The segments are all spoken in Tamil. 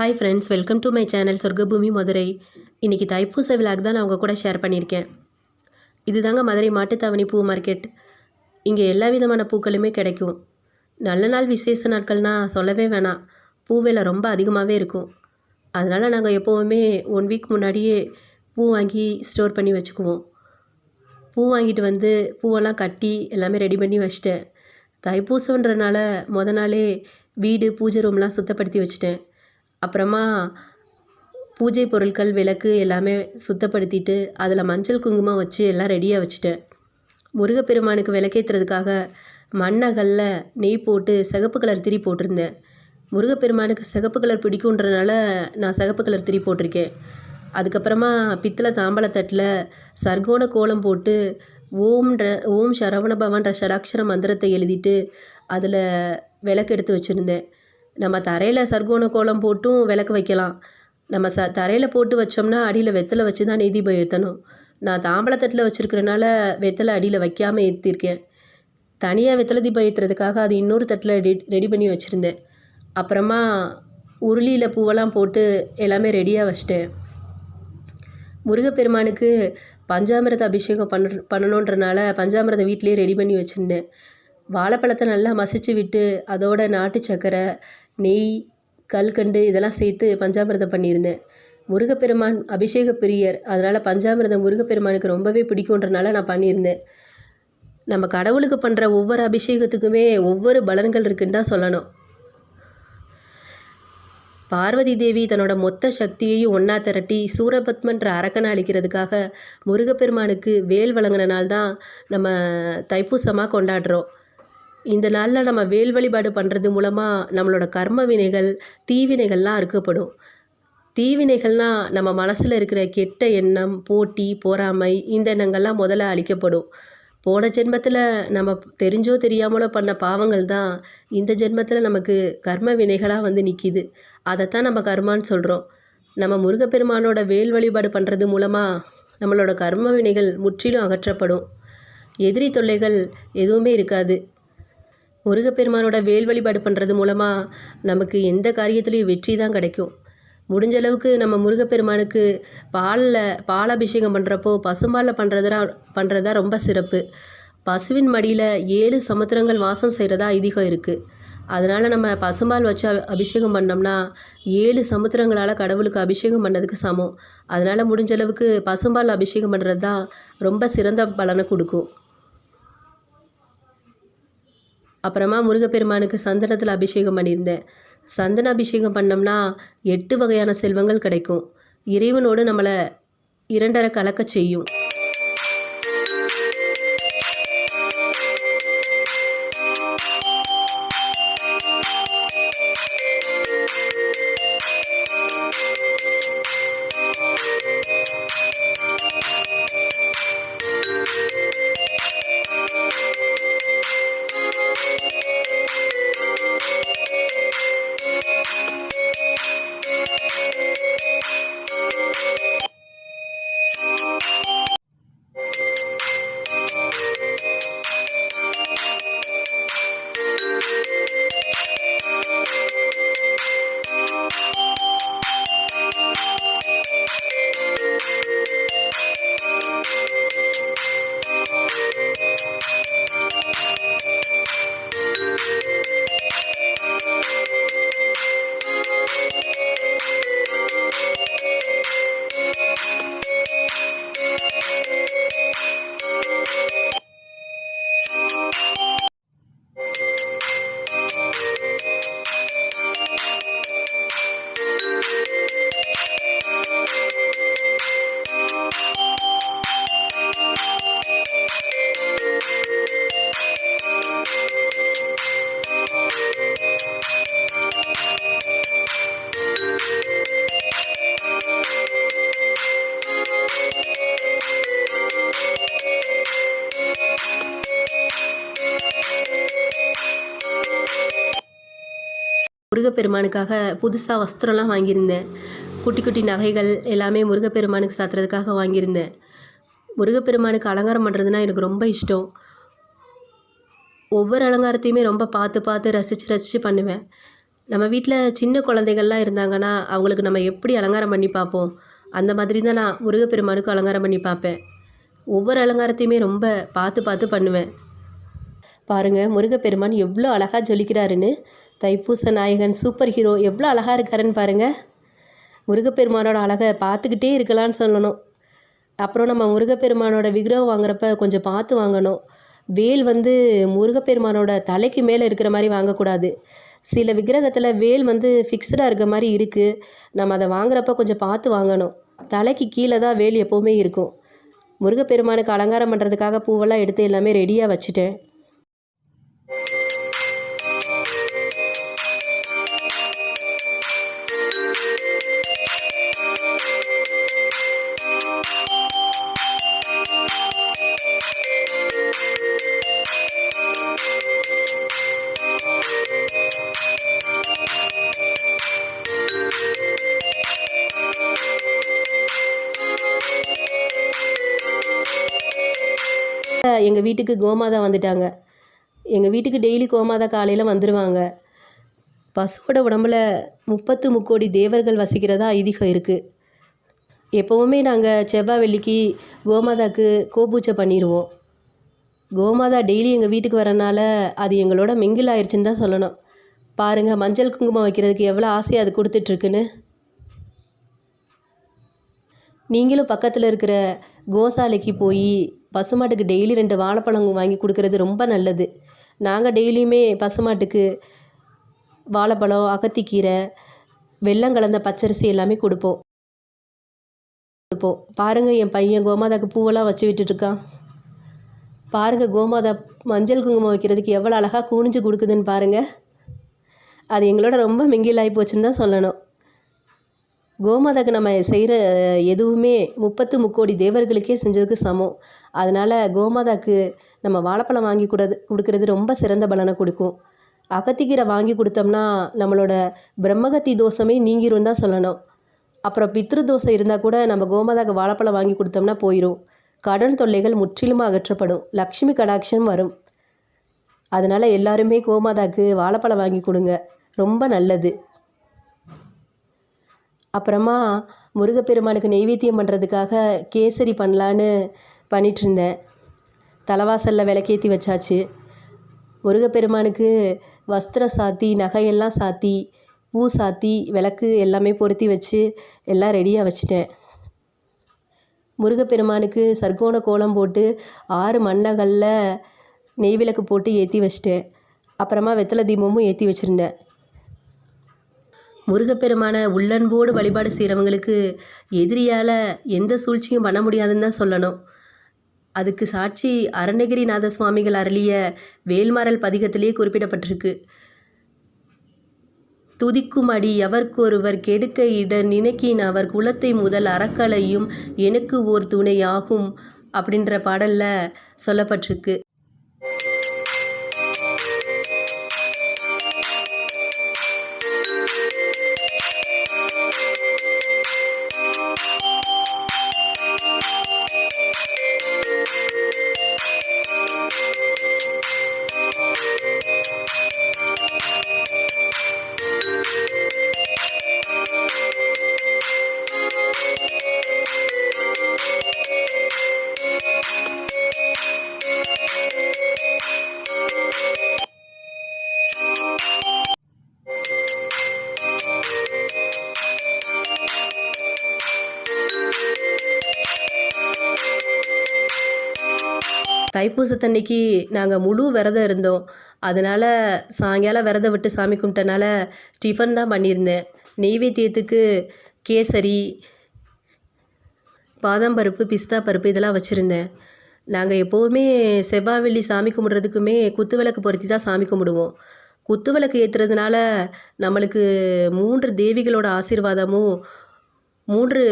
Hi friends welcome to my channel Sorgaboomi Madurai இன்றைக்கி தைப்பூச விழாக்கு தான் நான் உங்கள் கூட ஷேர் பண்ணியிருக்கேன். இதுதாங்க மதுரை மாட்டுத்தாவணி பூ மார்க்கெட் இங்கே எல்லா விதமான பூக்களுமே கிடைக்கும். நல்ல நாள் விசேஷ நாட்கள்னால் சொல்லவே வேணாம். பூ விலை ரொம்ப அதிகமாகவே இருக்கும். அதனால் நாங்கள் எப்போவுமே ஒன் வீக் முன்னாடியே பூ வாங்கி ஸ்டோர் பண்ணி வச்சுக்குவோம். பூ வாங்கிட்டு வந்து பூவெல்லாம் கட்டி எல்லாமே ரெடி பண்ணி வச்சிட்டேன். தைப்பூசன்றனால முத நாளே வீடு பூஜை ரூம்லாம் சுத்தப்படுத்தி வச்சிட்டேன். அப்புறமா பூஜை பொருட்கள் விளக்கு எல்லாமே சுத்தப்படுத்திட்டு அதில் மஞ்சள் குங்குமம் வச்சு எல்லாம் ரெடியாக வச்சுட்டேன். முருகப்பெருமானுக்கு விளக்கேற்றுறதுக்காக மண்ணகல்ல நெய் போட்டு சிகப்பு கலர் திரி போட்டிருந்தேன். முருகப்பெருமானுக்கு சிகப்பு கலர் பிடிக்குன்றனால நான் சிகப்பு கலர் திரி போட்டிருக்கேன். அதுக்கப்புறமா பித்தளை தாம்பலத்தட்டில் சர்க்கோண கோலம் போட்டு ஓம்ன்ற ஓம் சரவணபவன்ற ஷடாட்சர மந்திரத்தை எழுதிட்டு அதில் விளக்கு எடுத்து வச்சுருந்தேன். நம்ம தரையில் சர்க்கோண கோலம் போட்டும் விளக்கு வைக்கலாம். நம்ம ச தரையில் போட்டு வச்சோம்னா அடியில் வெத்தலை வச்சு தான் நீதிபம் ஏற்றணும் நான் தாம்பலத்தட்டில் வச்சுருக்கிறனால வெத்தலை அடியில் வைக்காமல் ஏற்றிருக்கேன் தனியாக வெத்தலை தீபம் ஏற்றுறதுக்காக அது இன்னொரு தட்டில் ரெடி ரெடி பண்ணி வச்சுருந்தேன். அப்புறமா உருளியில் பூவெல்லாம் போட்டு எல்லாமே ரெடியாக வச்சிட்டேன். முருகப்பெருமானுக்கு பஞ்சாமிரத அபிஷேகம் பண்ண பண்ணணுன்றனால பஞ்சாமிரதம் வீட்லேயே ரெடி பண்ணி வச்சுருந்தேன். வாழைப்பழத்தை நல்லா மசிச்சு விட்டு அதோட நாட்டு சக்கரை நெய் கல்கண்டு இதெல்லாம் சேர்த்து பஞ்சாமிரதம் பண்ணியிருந்தேன். முருகப்பெருமான் அபிஷேக பிரியர் அதனால் பஞ்சாமிரதம் முருகப்பெருமானுக்கு ரொம்பவே பிடிக்குன்றனால நான் பண்ணியிருந்தேன். நம்ம கடவுளுக்கு பண்ணுற ஒவ்வொரு அபிஷேகத்துக்குமே ஒவ்வொரு பலன்கள் இருக்குன்னு தான் சொல்லணும். பார்வதி தேவி தன்னோட மொத்த சக்தியையும் ஒன்றா திரட்டி சூரபத்மன்ற அரக்கனை அழிக்கிறதுக்காக முருகப்பெருமானுக்கு வேல் வழங்கின நாள் தான் நம்ம தைப்பூசமாக கொண்டாடுறோம். இந்த நாளில் நம்ம வேல் வழிபாடு பண்ணுறது மூலமாக நம்மளோட கர்ம வினைகள் தீவினைகள்லாம் அறுக்கப்படும். தீவினைகள்னால் நம்ம மனசில் இருக்கிற கெட்ட எண்ணம் போட்டி பொறாமை இந்த எண்ணங்கள்லாம் முதல்ல அழிக்கப்படும். போன ஜென்மத்தில் நம்ம தெரிஞ்சோ தெரியாமலோ பண்ண பாவங்கள் தான் இந்த ஜென்மத்தில் நமக்கு கர்ம வினைகளாக வந்து நிற்கிது அதைத்தான் நம்ம கர்மான்னு சொல்கிறோம் நம்ம முருகப்பெருமானோட வேல் வழிபாடு பண்ணுறது மூலமாக நம்மளோட கர்ம வினைகள் முற்றிலும் அகற்றப்படும். எதிரி தொல்லைகள் எதுவுமே இருக்காது. முருகப்பெருமானோட வேல் வழிபாடு பண்ணுறது மூலமாக நமக்கு எந்த காரியத்துலேயும் வெற்றி தான் கிடைக்கும். முடிஞ்ச அளவுக்கு நம்ம முருகப்பெருமானுக்கு பாலில் பால் அபிஷேகம் பண்ணுறப்போ பசும்பாலில் பண்ணுறதெல்லாம் பண்ணுறது தான் ரொம்ப சிறப்பு. பசுவின் மடியில் ஏழு சமுத்திரங்கள் வாசம் செய்கிறதா ஐதீகம் இருக்குது அதனால் நம்ம பசும்பால் வச்சு அபிஷேகம் பண்ணோம்னா ஏழு சமுத்திரங்களால் கடவுளுக்கு அபிஷேகம் பண்ணதுக்கு சமம். அதனால் முடிஞ்ச அளவுக்கு பசும்பால் அபிஷேகம் பண்ணுறது தான் ரொம்ப சிறந்த பலனை கொடுக்கும். அப்புறமா முருகப்பெருமானுக்கு சந்தனத்தில் அபிஷேகம் பண்ணியிருந்தேன். சந்தன அபிஷேகம் பண்ணோம்னா எட்டு வகையான செல்வங்கள் கிடைக்கும். இறைவனோடு நம்மளை இரண்டரை கலக்க செய்யும். முருகப்பெருமானுக்காக புதுசாக வஸ்திரம்லாம் வாங்கியிருந்தேன். குட்டி குட்டி நகைகள் எல்லாமே முருகப்பெருமானுக்கு சாத்துறதுக்காக வாங்கியிருந்தேன். முருகப்பெருமானுக்கு அலங்காரம் பண்ணுறதுனா எனக்கு ரொம்ப இஷ்டம். ஒவ்வொரு அலங்காரத்தையுமே ரொம்ப பார்த்து பார்த்து ரசித்து ரசித்து பண்ணுவேன். நம்ம வீட்டில் சின்ன குழந்தைகள்லாம் இருந்தாங்கன்னா அவங்களுக்கு நம்ம எப்படி அலங்காரம் பண்ணி பார்ப்போம்? அந்த மாதிரி தான் நான் முருகப்பெருமானுக்கு அலங்காரம் பண்ணி பார்ப்பேன். ஒவ்வொரு அலங்காரத்தையுமே ரொம்ப பார்த்து பார்த்து பண்ணுவேன். பாருங்கள் முருகப்பெருமான் எவ்வளோ அழகாக ஜொலிக்கிறாருன்னு. தைப்பூச நாயகன் சூப்பர் ஹீரோ எவ்வளோ அழகாக இருக்காருன்னு பாருங்கள் முருகப்பெருமானோட அழகை பார்த்துக்கிட்டே இருக்கலாம்னு சொல்லணும். அப்புறம் நம்ம முருகப்பெருமானோட விக்கிரகம் வாங்குறப்ப கொஞ்சம் பார்த்து வாங்கணும். வேல் வந்து முருகப்பெருமானோட தலைக்கு மேலே இருக்கிற மாதிரி வாங்கக்கூடாது. சில விக்கிரகத்தில் வேல் வந்து ஃபிக்ஸ்டாக இருக்க மாதிரி இருக்குது நம்ம அதை வாங்குறப்ப கொஞ்சம் பார்த்து வாங்கணும். தலைக்கு கீழே தான் வேல் எப்போவுமே இருக்கும். முருகப்பெருமானுக்கு அலங்காரம் பண்ணுறதுக்காக பூவெல்லாம் எடுத்து எல்லாமே ரெடியாக வச்சுட்டேன். எங்கள் வீட்டுக்கு கோமாதா வந்துட்டாங்க. எங்கள் வீட்டுக்கு டெய்லி கோமாதா காலையில் வந்துடுவாங்க பசுவோட உடம்புல முப்பத்து முக்கோடி தேவர்கள் வசிக்கிறதா ஐதீகம் இருக்குது எப்போவுமே நாங்கள் செவ்வாய் வெள்ளிக்கு கோமாதாக்கு கோபூச்சை பண்ணிடுவோம் கோமாதா டெய்லி எங்கள் வீட்டுக்கு வரனால அது எங்களோட மிங்கில் ஆயிடுச்சுன்னு தான் சொல்லணும். பாருங்கள் மஞ்சள் குங்குமம் வைக்கிறதுக்கு எவ்வளோ ஆசையாக அது கொடுத்துட்ருக்குன்னு நீங்களும் பக்கத்தில் இருக்கிற கோசாலைக்கு போய் பசுமாட்டுக்கு டெய்லி ரெண்டு வாழைப்பழம் வாங்கி கொடுக்கறது ரொம்ப நல்லது. நாங்கள் டெய்லியுமே பசுமாட்டுக்கு வாழைப்பழம் அகத்திக்கீரை வெல்லம் கலந்த பச்சரிசி எல்லாமே கொடுப்போம். கொடுப்போம். பாருங்கள் என் பையன் கோமாதாக்கு பூவெல்லாம் வச்சு விட்டுட்ருக்கான் பாருங்கள் கோமாதா மஞ்சள் குங்குமம் வைக்கிறதுக்கு எவ்வளோ அழகாக குனிஞ்சு கொடுக்குதுன்னு பாருங்கள் அது எங்களோட ரொம்ப மிங்கிலாகி போச்சுன்னு தான் சொல்லணும். கோமாதாக்கு நம்ம செய்கிற எதுவுமே முப்பத்து முக்கோடி தேவர்களுக்கே செஞ்சதுக்கு சமம். அதனால் கோமாதாக்கு நம்ம வாழைப்பழம் வாங்கி கூடாது கொடுக்கறது ரொம்ப சிறந்த பலனை கொடுக்கும். அகத்திக்கீரை வாங்கி கொடுத்தோம்னா நம்மளோட பிரம்மகத்தி தோஷமே நீங்கிரும் தான் சொல்லணும். அப்புறம் பித்ரு தோசை இருந்தால் கூட நம்ம கோமாதாக்கு வாழைப்பழம் வாங்கி கொடுத்தோம்னா போயிடும் கடன் தொல்லைகள் முற்றிலுமாக அகற்றப்படும். லக்ஷ்மி கடாட்சம் வரும். அதனால் எல்லாருமே கோமாதாக்கு வாழைப்பழம் வாங்கி கொடுங்க. ரொம்ப நல்லது. அப்புறமா முருகப்பெருமானுக்கு நெய்வேத்தியம் பண்ணுறதுக்காக கேசரி பண்ணலான்னு பண்ணிகிட்ருந்தேன் தலைவாசலில் விளக்கேற்றி வச்சாச்சு. முருகப்பெருமானுக்கு வஸ்திரம் சாத்தி நகையெல்லாம் சாத்தி பூ சாத்தி விளக்கு எல்லாமே பொருத்தி வச்சு எல்லாம் ரெடியாக வச்சிட்டேன். முருகப்பெருமானுக்கு சர்க்கோண கோலம் போட்டு ஆறு மண்ணகல்ல நெய் விளக்கு போட்டு ஏற்றி வச்சிட்டேன். அப்புறமா வெத்தலை தீபமும் ஏற்றி வச்சுருந்தேன். முருகப்பெருமான உள்ளன்போடு வழிபாடு செய்கிறவங்களுக்கு எதிரியால் எந்த சூழ்ச்சியும் பண்ண முடியாதுன்னு தான் சொல்லணும். அதுக்கு சாட்சி அருணகிரிநாத சுவாமிகள் அருளிய வேல்மாறல் பதிகத்திலேயே குறிப்பிடப்பட்டிருக்கு. துதிக்கும் அடி எவர்க்கொருவர் கெடுக்க இட நினைக்கின் அவர் குலத்தை முதல் அறக்கலையும் எனக்கு ஓர் துணையாகும் அப்படின்ற பாடலில் சொல்லப்பட்டிருக்கு. தைப்பூசத்தன்னைக்கு நாங்கள் முழு விரதம் இருந்தோம். அதனால் சாயங்காலம் விரதம் விட்டு சாமி கும்பிட்டனால டிஃபன் தான் பண்ணியிருந்தேன். நெய்வேத்தியத்துக்கு கேசரி பாதாம் பருப்பு பிஸ்தா பருப்பு இதெல்லாம் வச்சுருந்தேன். நாங்கள் எப்போவுமே செவ்வாய் வெள்ளி சாமி கும்பிட்றதுக்குமே குத்து விளக்கு பொருத்தி தான் சாமி கும்பிடுவோம். குத்து விளக்கு ஏற்றுறதுனால நம்மளுக்கு மூன்று தேவிகளோட ஆசீர்வாதமும் மூன்று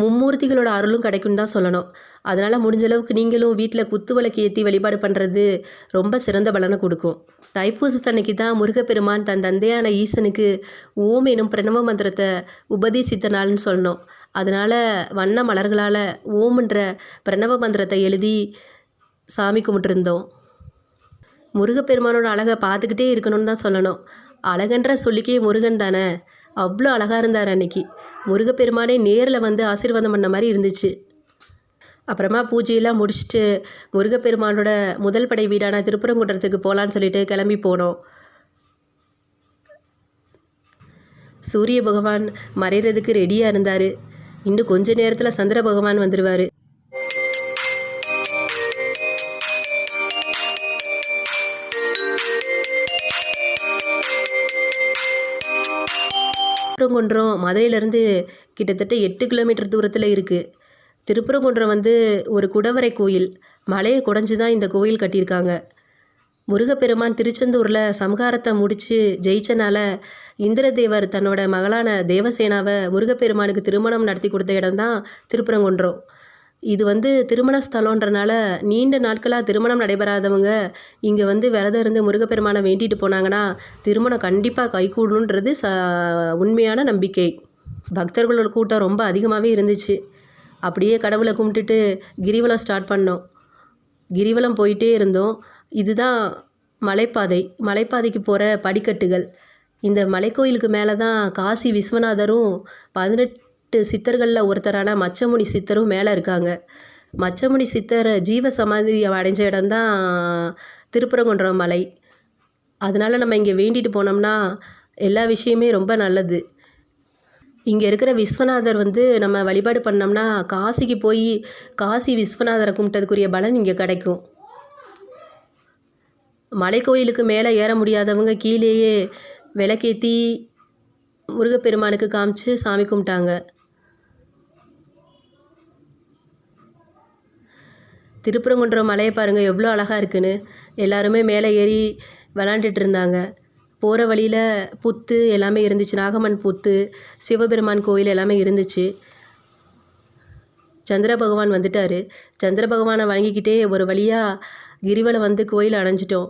மும்மூர்த்திகளோட அருளும் கிடைக்கும்னு தான் சொல்லணும். அதனால் முடிஞ்ச அளவுக்கு நீங்களும் வீட்டில் குத்து விளக்கு ஏற்றி வழிபாடு பண்ணுறது ரொம்ப சிறந்த பலனை கொடுக்கும். தைப்பூசத்தன்னைக்கு தான் முருகப்பெருமான் தன் தந்தையான ஈசனுக்கு ஓம் எனும் பிரணவ மந்திரத்தை உபதேசித்த நாள்னு சொல்லணும். அதனால் வண்ண மலர்களால் ஓம்ன்ற பிரணவ மந்திரத்தை எழுதி சாமி கும்பிட்டுருந்தோம். முருகப்பெருமானோட அழகை பார்த்துக்கிட்டே இருக்கணும்னு தான் சொல்லணும். அழகன்ற சொல்லிக்கே முருகன் தானே. அவ்வளோ அழகாக இருந்தார் அன்னைக்கு. முருகப்பெருமானே நேரில் வந்து ஆசீர்வாதம் பண்ண மாதிரி இருந்துச்சு. அப்புறமா பூஜையெல்லாம் முடிச்சுட்டு முருகப்பெருமானோட முதல் படை வீடான திருப்பரங்குன்றத்துக்கு போகலான்னு சொல்லிட்டு கிளம்பி போனோம். சூரிய பகவான் மறைகிறதுக்கு ரெடியாக இருந்தார். இன்னும் கொஞ்ச நேரத்தில் சந்திர பகவான் வந்துடுவார் திருப்பரங்குன்றம் மதுரையிலேருந்து கிட்டத்தட்ட எட்டு கிலோமீட்டர் தூரத்தில் இருக்குது திருப்பரங்குன்றம் வந்து ஒரு குடவரை கோயில். மலையை குடஞ்சி தான் இந்த கோயில் கட்டியிருக்காங்க. முருகப்பெருமான் திருச்செந்தூரில் சம்ஹாரத்தை முடித்து ஜெயிச்சனால இந்திரதேவர் தன்னோட மகளான தேவசேனாவை முருகப்பெருமானுக்கு திருமணம் நடத்தி கொடுத்த இடம் தான் திருப்பரங்குன்றம். இது வந்து திருமண ஸ்தலன்றனால நீண்ட நாட்களாக திருமணம் நடைபெறாதவங்க இங்கே வந்து விரதம் இருந்து முருகப்பெருமானை வேண்டிட்டு போனாங்கன்னா திருமணம் கண்டிப்பாக கைகூடணுன்றது ச உண்மையான நம்பிக்கை. பக்தர்களோட கூட்டம் ரொம்ப அதிகமாகவே இருந்துச்சு. அப்படியே கடவுளை கும்பிட்டுட்டு கிரிவலம் ஸ்டார்ட் பண்ணோம். கிரிவலம் போயிட்டே இருந்தோம். இதுதான் மலைப்பாதை. மலைப்பாதைக்கு போகிற படிக்கட்டுகள். இந்த மலைக்கோயிலுக்கு மேலே தான் காசி விஸ்வநாதரும் எட்டு சித்தர்களில் ஒருத்தரான மச்சமுனி சித்தரும் மேலே இருக்காங்க. மச்சமுனி சித்தர் ஜீவ சமாதி அடைஞ்ச இடம்தான் திருப்பரங்குன்றம் மலை. அதனால் நம்ம இங்கே வேண்டிட்டு போனோம்னா எல்லா விஷயமே ரொம்ப நல்லது. இங்கே இருக்கிற விஸ்வநாதர் வந்து நம்ம வழிபாடு பண்ணோம்னா காசிக்கு போய் காசி விஸ்வநாதரை கும்பிட்டதுக்குரிய பலன் இங்கே கிடைக்கும். மலைக்கோயிலுக்கு மேலே ஏற முடியாதவங்க கீழேயே விளக்கேற்றி முருகப்பெருமானுக்கு காமிச்சு சாமி கும்பிட்டாங்க. திருப்பரங்குன்றம் மலையை பாருங்கள் எவ்வளோ அழகாக இருக்குன்னு. எல்லாருமே மேலே ஏறி விளாண்டுட்டு இருந்தாங்க. போகிற வழியில் புத்து எல்லாமே இருந்துச்சு நாகம்மன் புத்து சிவபெருமான் கோயில் எல்லாமே இருந்துச்சு. சந்திர பகவான் வந்துட்டார். சந்திர பகவானை வணங்கிக்கிட்டே ஒரு வழியாக கிரிவலம் வந்து கோயில் அடைஞ்சிட்டோம்.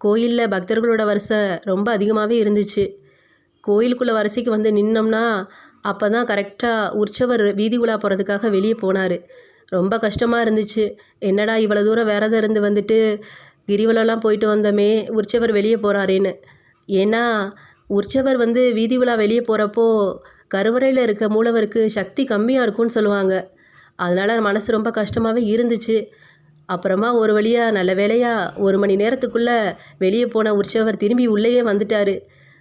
கோயிலில் பக்தர்களோட வரிசை ரொம்ப அதிகமாகவே இருந்துச்சு. கோயிலுக்குள்ளே வரிசைக்கு வந்து நின்னோம்னா அப்போ தான் கரெக்டாக உற்சவர் வீதி உலா போகிறதுக்காக வெளியே போனார். ரொம்ப கஷ்டமாக இருந்துச்சு. என்னடா இவ்வளோ தூரம் விரதம் இருந்து வந்துட்டு கிரிவலம்லாம் போயிட்டு வந்தோமே உற்சவர் வெளியே போகிறாரேன்னு ஏன்னா உற்சவர் வந்து வீதி உலா வெளியே போகிறப்போ கருவறையில் இருக்க மூலவருக்கு சக்தி கம்மியாக இருக்கும்னு சொல்லுவாங்க. அதனால் மனசு ரொம்ப கஷ்டமாகவே இருந்துச்சு. அப்புறமா ஒரு வழியாக நல்ல வேலையாக ஒரு மணி நேரத்துக்குள்ளே வெளியே போன உற்சவர் திரும்பி உள்ளேயே வந்துட்டார்.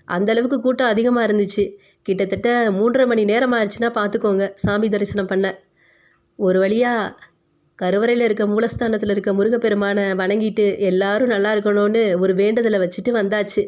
அந்தளவுக்கு கூட்டம் அதிகமாக இருந்துச்சு. கிட்டத்தட்ட மூன்றரை மணி நேரம் ஆயிடுச்சுன்னா பார்த்துக்கோங்க சாமி தரிசனம் பண்ண. ஒரு வழியாக கருவறையில் இருக்க மூலஸ்தானத்தில் இருக்க முருகப்பெருமானை வணங்கிட்டு எல்லாரும் நல்லா இருக்கணும்னு ஒரு வேண்டுதலை வச்சுட்டு வந்தாச்சு.